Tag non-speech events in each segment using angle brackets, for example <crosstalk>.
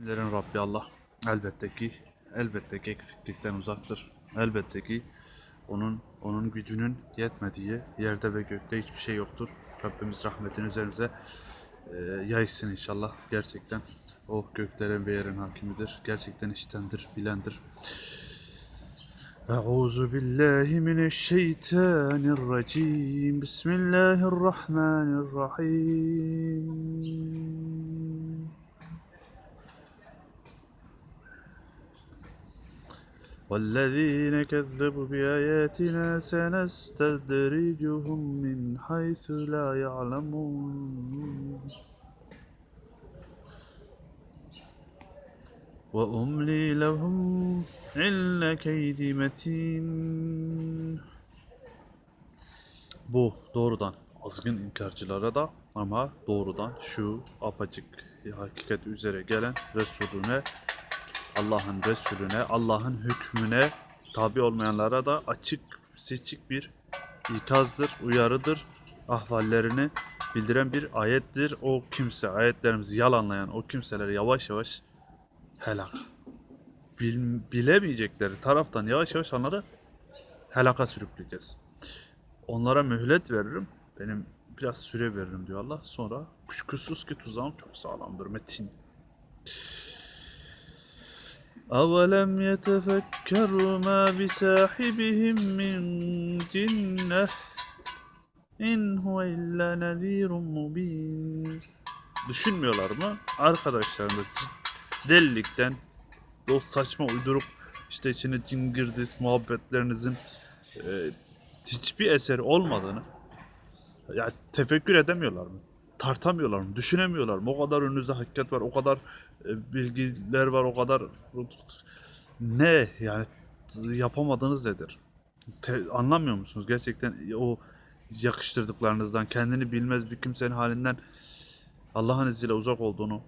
Alemlerin Rabbi Allah elbette ki elbette ki eksiklikten uzaktır. Elbette ki onun onun gücünün yetmediği yerde ve gökte hiçbir şey yoktur. Rabbimiz rahmetini üzerimize e, yaysın inşallah. Gerçekten o göklerin ve yerin hakimidir. Gerçekten iştendir, bilendir. Euzu billahi mineşşeytanirracim. Bismillahirrahmanirrahim. والذين كذبوا بآياتنا سنستدرجهم من حيث لا يعلمون وأملي لهم إن كيدي متين Bu doğrudan azgın inkarcılara da ama doğrudan şu apaçık hakikat üzere gelen Resulüne Allah'ın Resulüne, Allah'ın hükmüne tabi olmayanlara da açık, seçik bir ikazdır, uyarıdır. Ahvallerini bildiren bir ayettir. O kimse, ayetlerimizi yalanlayan o kimseleri yavaş yavaş helak. Bil, bilemeyecekleri taraftan yavaş yavaş onları helaka sürükleyeceğiz. Onlara mühlet veririm. Benim biraz süre veririm diyor Allah. Sonra kuşkusuz ki tuzağım çok sağlamdır. Metin. أولم يتفكروا ما بساحبهم من جنة إن هو إلا نذير مبين Düşünmüyorlar mı? Arkadaşlarında delilikten o saçma uyduruk işte içine cin girdi muhabbetlerinizin e, hiçbir eseri olmadığını ya tefekkür edemiyorlar mı? Tartamıyorlar mı? Düşünemiyorlar mı? O kadar önünüzde hakikat var, o kadar e, bilgiler var, o kadar ne yani yapamadığınız nedir? Te- anlamıyor musunuz? Gerçekten o yakıştırdıklarınızdan, kendini bilmez bir kimsenin halinden Allah'ın izniyle uzak olduğunu,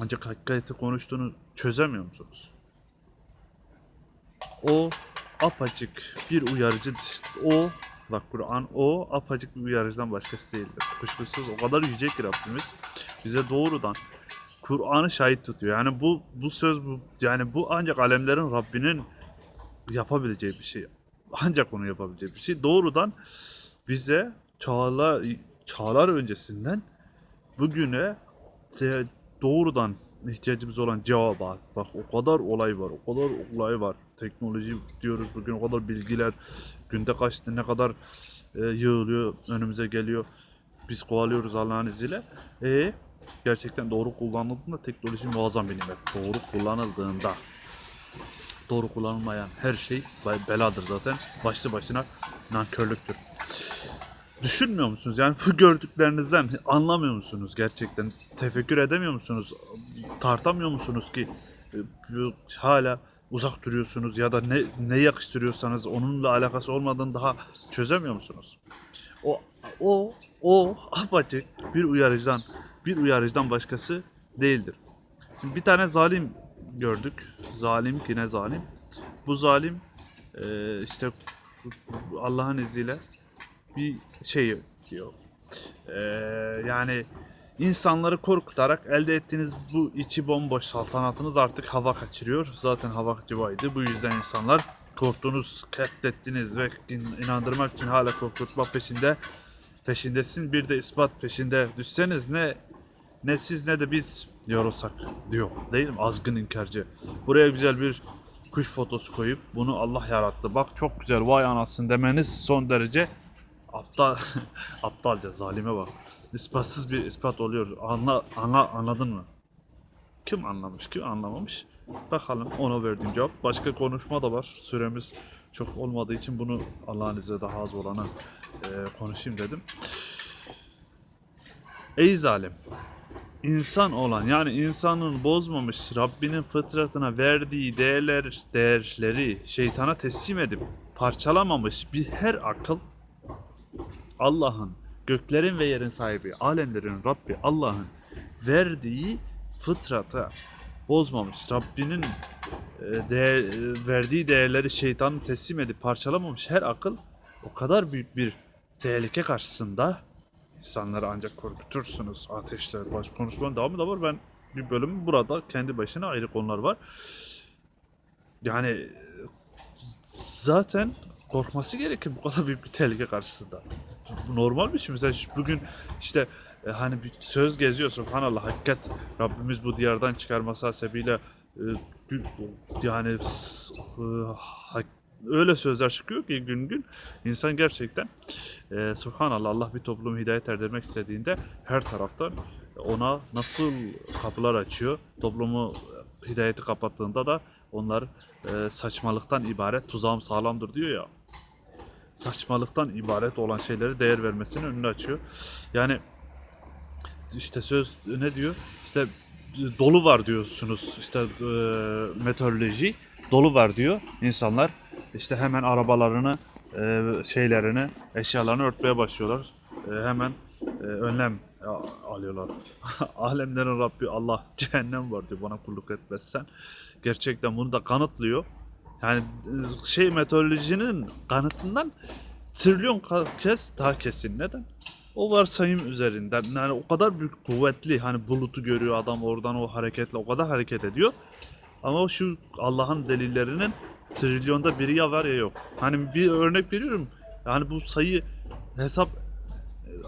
ancak hakikati konuştuğunu çözemiyor musunuz? O apaçık bir uyarıcı, o bak Kur'an o apaçık bir uyarıcıdan başkası değildir. Kuşkusuz o kadar yüce ki Rabbimiz bize doğrudan Kur'an'ı şahit tutuyor. Yani bu bu söz bu yani bu ancak alemlerin Rabbinin yapabileceği bir şey. Ancak onu yapabileceği bir şey. Doğrudan bize çağlar çağlar öncesinden bugüne doğrudan ihtiyacımız olan cevaba bak o kadar olay var o kadar olay var teknoloji diyoruz bugün o kadar bilgiler günde kaç ne kadar e, yığılıyor önümüze geliyor biz kovalıyoruz Allah'ın izniyle e gerçekten doğru kullanıldığında teknoloji muazzam bir nimet doğru kullanıldığında doğru kullanılmayan her şey beladır zaten başlı başına nankörlüktür Düşünmüyor musunuz? Yani bu gördüklerinizden anlamıyor musunuz gerçekten? Tefekkür edemiyor musunuz? Tartamıyor musunuz ki e, hala uzak duruyorsunuz ya da ne ne yakıştırıyorsanız onunla alakası olmadığını daha çözemiyor musunuz? O o o apaçık bir uyarıcıdan bir uyarıcıdan başkası değildir. Şimdi bir tane zalim gördük. Zalim ki ne zalim? Bu zalim e, işte Allah'ın izniyle bir şey diyor. Ee, yani insanları korkutarak elde ettiğiniz bu içi bomboş saltanatınız artık hava kaçırıyor. Zaten hava cıvaydı. Bu yüzden insanlar korktuğunuz, katlettiniz ve in- inandırmak için hala korkutma peşinde peşindesin. Bir de ispat peşinde düşseniz ne ne siz ne de biz yorulsak diyor. Değil mi? Azgın inkarcı. Buraya güzel bir kuş fotosu koyup bunu Allah yarattı. Bak çok güzel vay anasın demeniz son derece aptal <laughs> aptalca zalime bak. İspatsız bir ispat oluyor. Anla, anla anladın mı? Kim anlamış, kim anlamamış? Bakalım ona verdiğim cevap. Başka konuşma da var. Süremiz çok olmadığı için bunu Allah'ın izniyle daha az olana e, konuşayım dedim. Ey zalim! İnsan olan yani insanın bozmamış Rabbinin fıtratına verdiği değerler, değerleri şeytana teslim edip parçalamamış bir her akıl Allah'ın göklerin ve yerin sahibi, alemlerin Rabbi Allah'ın verdiği fıtrata bozmamış. Rabbinin e, değer, e, verdiği değerleri şeytanın teslim edip parçalamamış her akıl o kadar büyük bir tehlike karşısında insanları ancak korkutursunuz. Ateşler, baş konuşmanın devamı da var. Ben bir bölümü burada kendi başına ayrı konular var. Yani zaten korkması gerekir bu kadar büyük bir tehlike karşısında. Bu normal bir şey. Mesela bugün işte e, hani bir söz geziyor subhanallah hakikat Rabbimiz bu diyardan çıkarması hasebiyle e, yani e, öyle sözler çıkıyor ki gün gün insan gerçekten e, subhanallah Allah bir toplumu hidayet erdirmek istediğinde her taraftan ona nasıl kapılar açıyor. Toplumu hidayeti kapattığında da onlar e, saçmalıktan ibaret tuzağım sağlamdır diyor ya. Saçmalıktan ibaret olan şeylere değer vermesinin önünü açıyor. Yani işte söz ne diyor? İşte dolu var diyorsunuz. İşte e, meteoroloji dolu var diyor insanlar. İşte hemen arabalarını, e, şeylerini, eşyalarını örtmeye başlıyorlar. E, hemen e, önlem alıyorlar. <laughs> Alemlerin Rabbi Allah cehennem var diyor bana kulluk etmezsen. Gerçekten bunu da kanıtlıyor. Yani şey meteorolojinin kanıtından trilyon kez daha kesin. Neden? O varsayım üzerinden yani o kadar büyük kuvvetli hani bulutu görüyor adam oradan o hareketle o kadar hareket ediyor. Ama şu Allah'ın delillerinin trilyonda biri ya var ya yok. Hani bir örnek veriyorum. Yani bu sayı hesap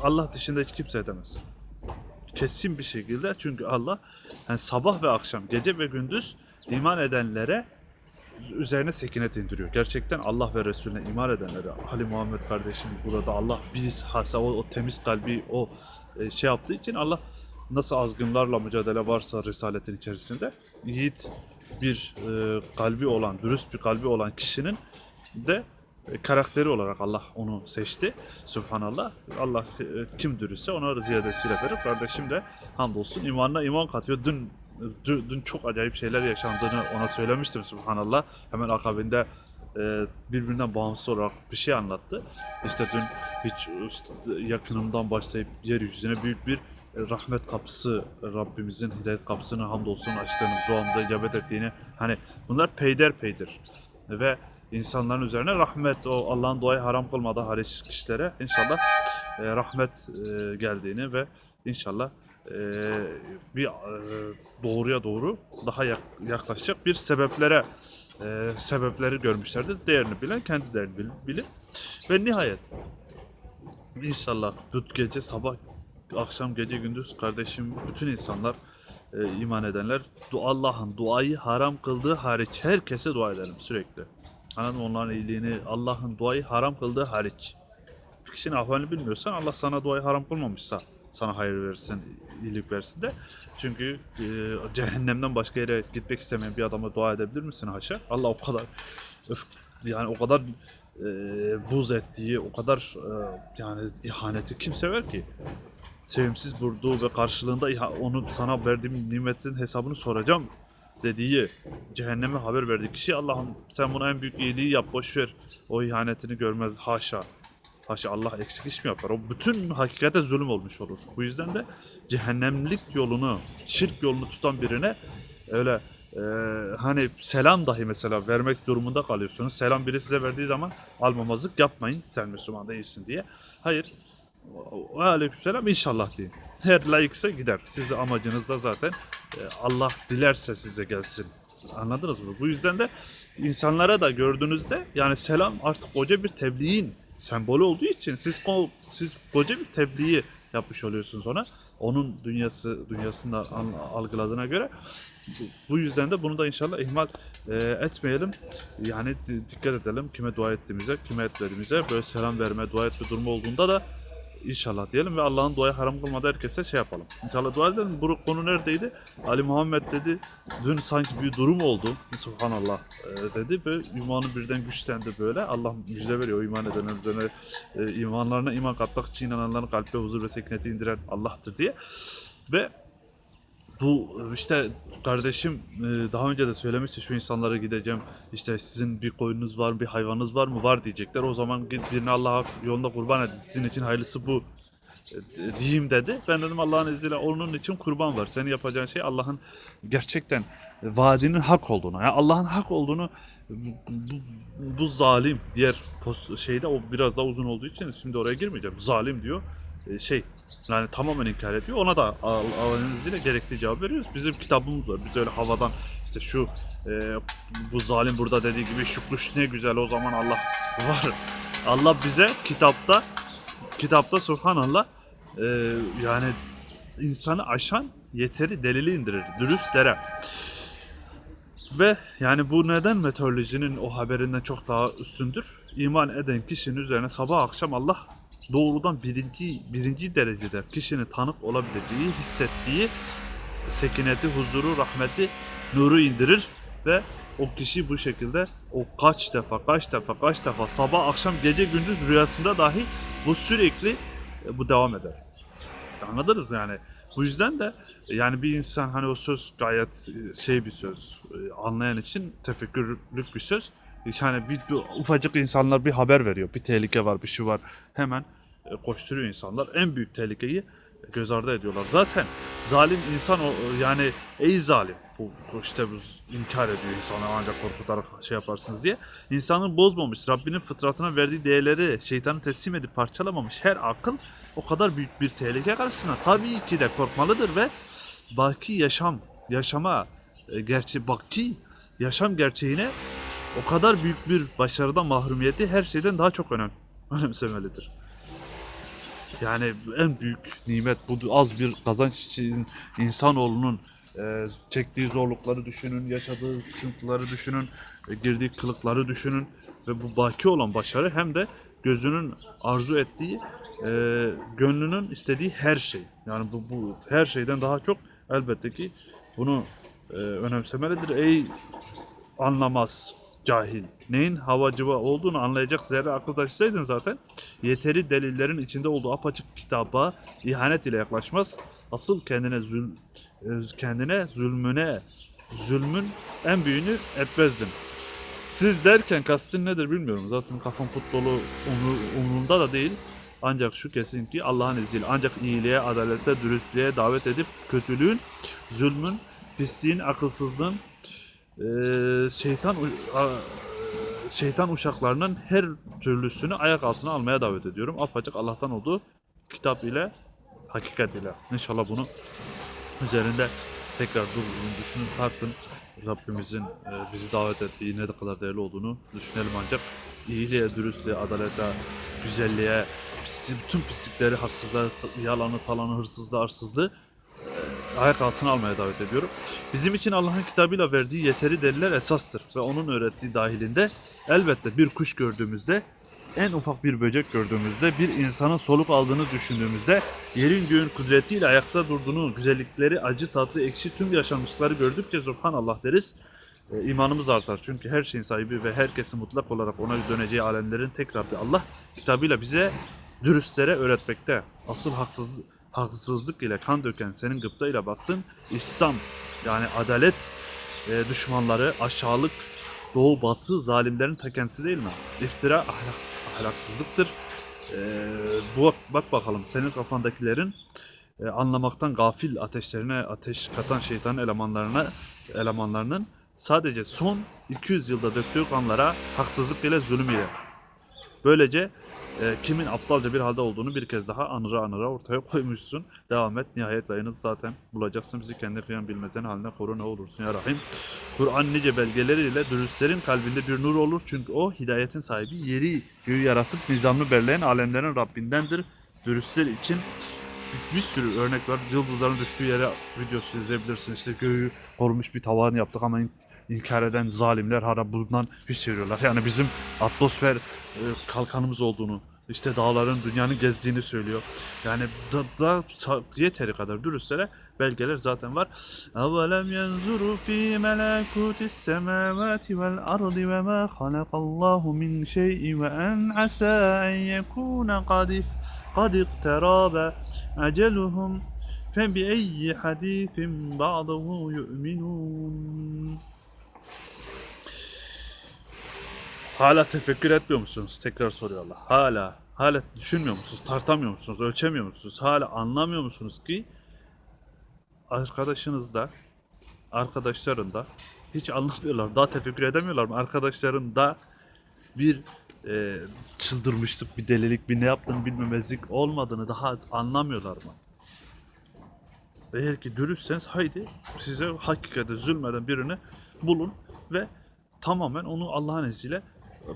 Allah dışında hiç kimse edemez. Kesin bir şekilde çünkü Allah yani sabah ve akşam, gece ve gündüz iman edenlere üzerine sekinet indiriyor. Gerçekten Allah ve Resulüne iman edenlere, Ali Muhammed kardeşim burada Allah biz hasa o, o temiz kalbi o e, şey yaptığı için Allah nasıl azgınlarla mücadele varsa risaletin içerisinde yiğit bir e, kalbi olan, dürüst bir kalbi olan kişinin de e, karakteri olarak Allah onu seçti. Subhanallah. Allah e, kim dürüstse ona ziyadesiyle verir. Kardeşim de hamdolsun imanına iman katıyor. Dün dün, dün çok acayip şeyler yaşandığını ona söylemiştim Subhanallah. Hemen akabinde e, birbirinden bağımsız olarak bir şey anlattı. İşte dün hiç işte yakınımdan başlayıp yeryüzüne büyük bir e, rahmet kapısı Rabbimizin hidayet kapısını hamdolsun açtığını, duamıza icabet ettiğini hani bunlar peyder peydir ve insanların üzerine rahmet o Allah'ın duayı haram kılmadığı hariç kişilere inşallah e, rahmet e, geldiğini ve inşallah e, bir e, doğruya doğru daha yak- yaklaşacak bir sebeplere e, sebepleri görmüşlerdir. Değerini bilen kendi değerini bil- bilin. Ve nihayet inşallah bu gece sabah akşam gece gündüz kardeşim bütün insanlar e, iman edenler Allah'ın duayı haram kıldığı hariç herkese dua edelim sürekli. Anladın mı? Onların iyiliğini Allah'ın duayı haram kıldığı hariç. Bir kişinin ahvalini bilmiyorsan Allah sana duayı haram kılmamışsa sana hayır versin, iyilik versin de. Çünkü e, cehennemden başka yere gitmek istemeyen bir adama dua edebilir misin haşa? Allah o kadar öf, yani o kadar e, buz ettiği, o kadar e, yani ihaneti kim sever ki? Sevimsiz vurduğu ve karşılığında onu sana verdiğim nimetin hesabını soracağım dediği cehenneme haber verdiği kişi Allah'ım sen buna en büyük iyiliği yap boş ver. O ihanetini görmez haşa. Haşa Allah eksik iş mi yapar? O bütün hakikate zulüm olmuş olur. Bu yüzden de cehennemlik yolunu, şirk yolunu tutan birine öyle e, hani selam dahi mesela vermek durumunda kalıyorsunuz. Selam biri size verdiği zaman almamazlık yapmayın. Sen Müslüman değilsin diye. Hayır. Ve aleykümselam inşallah deyin. Her layıksa gider. Sizi amacınız da zaten e, Allah dilerse size gelsin. Anladınız mı? Bu yüzden de insanlara da gördüğünüzde yani selam artık koca bir tebliğin sembolü olduğu için siz siz koca bir tebliği yapmış oluyorsunuz ona. Onun dünyası dünyasında algıladığına göre bu- yüzden de bunu da inşallah ihmal e, etmeyelim. Yani di- dikkat edelim kime dua ettiğimize, kime etmediğimize böyle selam verme, dua etme durumu olduğunda da İnşallah diyelim ve Allah'ın duayı haram kılmadı herkese şey yapalım. İnşallah dua edelim. Bu konu neredeydi? Ali Muhammed dedi. Dün sanki bir durum oldu. Subhanallah e, dedi ve imanı birden güçlendi böyle. Allah müjde veriyor iman edenler üzerine e, imanlarına iman kattıkça inananların kalpte huzur ve sekineti indiren Allah'tır diye. Ve bu işte kardeşim e, daha önce de söylemişti şu insanlara gideceğim işte sizin bir koyunuz var bir hayvanınız var mı var diyecekler o zaman git birini Allah'a yolunda kurban edin sizin için hayırlısı bu e, diyeyim dedi. Ben dedim Allah'ın izniyle onun için kurban var. Senin yapacağın şey Allah'ın gerçekten vaadinin hak olduğunu. Yani Allah'ın hak olduğunu bu, bu, zalim diğer post şeyde o biraz daha uzun olduğu için şimdi oraya girmeyeceğim. Zalim diyor. e, şey yani tamamen inkar ediyor. Ona da Al- Allah'ın izniyle gerektiği cevap veriyoruz. Bizim kitabımız var. Biz öyle havadan işte şu e, bu zalim burada dediği gibi kuş ne güzel o zaman Allah <laughs> var. Allah bize kitapta kitapta subhanallah e, yani insanı aşan yeteri delili indirir. Dürüstlere. Ve yani bu neden meteorolojinin o haberinden çok daha üstündür? İman eden kişinin üzerine sabah akşam Allah doğrudan birinci, birinci derecede kişinin tanık olabileceği, hissettiği sekineti, huzuru, rahmeti, nuru indirir ve o kişi bu şekilde o kaç defa, kaç defa, kaç defa sabah, akşam, gece, gündüz rüyasında dahi bu sürekli e, bu devam eder. Anladınız mı yani? Bu yüzden de yani bir insan hani o söz gayet e, şey bir söz e, anlayan için tefekkürlük bir söz. Yani bir, bir ufacık insanlar bir haber veriyor. Bir tehlike var, bir şey var. Hemen e, koşturuyor insanlar. En büyük tehlikeyi göz ardı ediyorlar. Zaten zalim insan o yani ey zalim bu işte bu inkar ediyor insanı ancak korkutarak şey yaparsınız diye. İnsanı bozmamış, Rabbinin fıtratına verdiği değerleri şeytanı teslim edip parçalamamış her akıl o kadar büyük bir tehlike karşısında tabii ki de korkmalıdır ve baki yaşam, yaşama e, gerçi baki yaşam gerçeğine o kadar büyük bir başarıdan mahrumiyeti her şeyden daha çok önem <laughs> önemsemelidir. Yani en büyük nimet bu az bir kazanç için insanoğlunun e, çektiği zorlukları düşünün, yaşadığı sıkıntıları düşünün, e, girdiği kılıkları düşünün ve bu baki olan başarı hem de gözünün arzu ettiği, e, gönlünün istediği her şey. Yani bu, bu her şeyden daha çok elbette ki bunu e, önemsemelidir. Ey anlamaz cahil. Neyin havacıva olduğunu anlayacak zerre akıl taşısaydın zaten yeteri delillerin içinde olduğu apaçık kitaba ihanet ile yaklaşmaz. Asıl kendine zül e, kendine zulmüne zulmün en büyüğünü etmezdin. Siz derken kastın nedir bilmiyorum. Zaten kafam umru- umurumda da değil. Ancak şu kesin ki Allah'ın izniyle ancak iyiliğe, adalete, dürüstlüğe davet edip kötülüğün, zulmün, pisliğin, akılsızlığın, şeytan şeytan uşaklarının her türlüsünü ayak altına almaya davet ediyorum. Apaçık Allah'tan olduğu kitap ile, hakikat ile. İnşallah bunu üzerinde tekrar durun, düşünün, tartın. Rabbimizin e, bizi davet ettiği ne kadar değerli olduğunu düşünelim ancak iyiliğe, dürüstlüğe, adalete, güzelliğe, pisliği, bütün pislikleri, haksızlığı, yalanı, talanı, hırsızlığı, arsızlığı e, ayak altına almaya davet ediyorum. Bizim için Allah'ın kitabıyla verdiği yeteri deliller esastır ve onun öğrettiği dahilinde elbette bir kuş gördüğümüzde en ufak bir böcek gördüğümüzde, bir insanın soluk aldığını düşündüğümüzde, yerin göğün kudretiyle ayakta durduğunu, güzellikleri, acı, tatlı, ekşi tüm yaşanmışlıkları gördükçe Subhanallah deriz. E, imanımız artar. Çünkü her şeyin sahibi ve herkesin mutlak olarak ona döneceği alemlerin tek Rabbi Allah kitabıyla bize dürüstlere öğretmekte. Asıl haksız, haksızlık ile kan döken senin gıpta ile baktın İslam yani adalet e, düşmanları, aşağılık, doğu batı zalimlerin ta kendisi değil mi? İftira ahlak, ahlaksızlıktır. E, bu bak bakalım senin kafandakilerin e, anlamaktan gafil ateşlerine ateş katan şeytan elemanlarına elemanlarının sadece son 200 yılda döktüğü kanlara haksızlık ile zulüm ile böylece e, kimin aptalca bir halde olduğunu bir kez daha anıra anıra ortaya <laughs> koymuşsun. Devam et. Nihayet layını zaten bulacaksın. Bizi kendi kıyan bilmezen haline koru ne olursun ya Rahim. Kur'an nice belgeleriyle dürüstlerin kalbinde bir nur olur. Çünkü o hidayetin sahibi yeri göğü yaratıp nizamlı belleyen alemlerin Rabbindendir. Dürüstler için bir, bir sürü örnek var. Yıldızların düştüğü yere videosu izleyebilirsin. İşte göğü korumuş bir tavan yaptık ama inkar eden zalimler hala bundan hissediyorlar. Yani bizim atmosfer e, kalkanımız olduğunu, işte dağların dünyanın gezdiğini söylüyor. Yani da, da yeteri kadar dürüstlere belgeler zaten var. Avelem yanzuru fi melekutis semavati vel ardi ve ma halakallahu min şey'in ve en asa en yekuna kadif kad ikterabe eceluhum fe bi ayyi hadisin ba'dahu yu'minun. Hala tefekkür etmiyor musunuz? Tekrar soruyor Allah. Hala, hala düşünmüyor musunuz? Tartamıyor musunuz? Ölçemiyor musunuz? Hala anlamıyor musunuz ki arkadaşınız da, arkadaşların da hiç anlamıyorlar. Daha tefekkür edemiyorlar mı? Arkadaşların da bir e, çıldırmışlık, bir delilik, bir ne yaptığını bilmemezlik olmadığını daha anlamıyorlar mı? Eğer ki dürüstseniz haydi size hakikate zulmeden birini bulun ve tamamen onu Allah'ın izniyle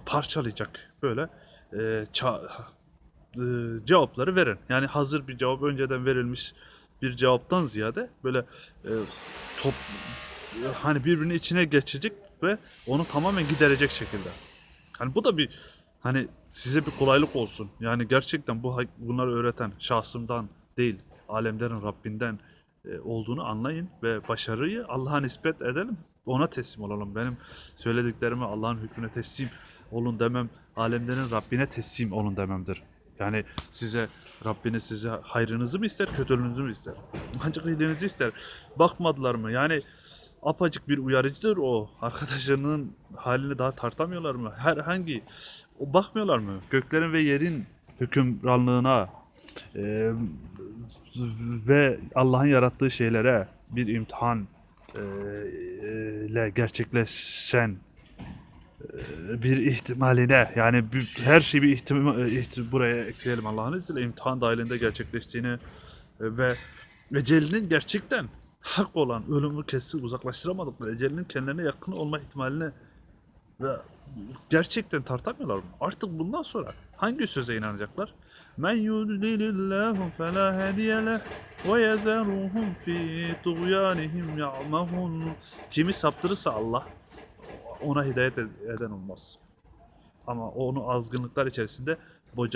parçalayacak böyle e, ça- e, cevapları verin. Yani hazır bir cevap önceden verilmiş bir cevaptan ziyade böyle e, top e, hani birbirinin içine geçecek ve onu tamamen giderecek şekilde. Hani bu da bir hani size bir kolaylık olsun. Yani gerçekten bu bunları öğreten şahsımdan değil, alemlerin Rabbinden e, olduğunu anlayın ve başarıyı Allah'a nispet edelim. Ona teslim olalım. Benim söylediklerime Allah'ın hükmüne teslim olun demem, alemlerin Rabbine teslim olun dememdir. Yani size Rabbiniz size hayrınızı mı ister, kötülüğünüzü mü ister? Ancak iyiliğinizi ister. Bakmadılar mı? Yani apacık bir uyarıcıdır o. Arkadaşlarının halini daha tartamıyorlar mı? Herhangi o bakmıyorlar mı? Göklerin ve yerin hükümranlığına e, ve Allah'ın yarattığı şeylere bir imtihan e, ile gerçekleşen e, bir ihtimaline yani bir, her şeyi bir ihtimal ihti- buraya ekleyelim Allah'ın izniyle imtihan dahilinde gerçekleştiğini e, ve ecelinin gerçekten hak olan ölümü kesin uzaklaştıramadıkları ecelinin kendilerine yakın olma ihtimalini ve gerçekten tartamıyorlar mı? Artık bundan sonra hangi söze inanacaklar? Men yudlilillahu fela hediye leh ve yezeruhum fi tuğyanihim ya'mahun. Kimi saptırırsa Allah ona hidayet ed- eden olmaz. Ama onu azgınlıklar içerisinde boca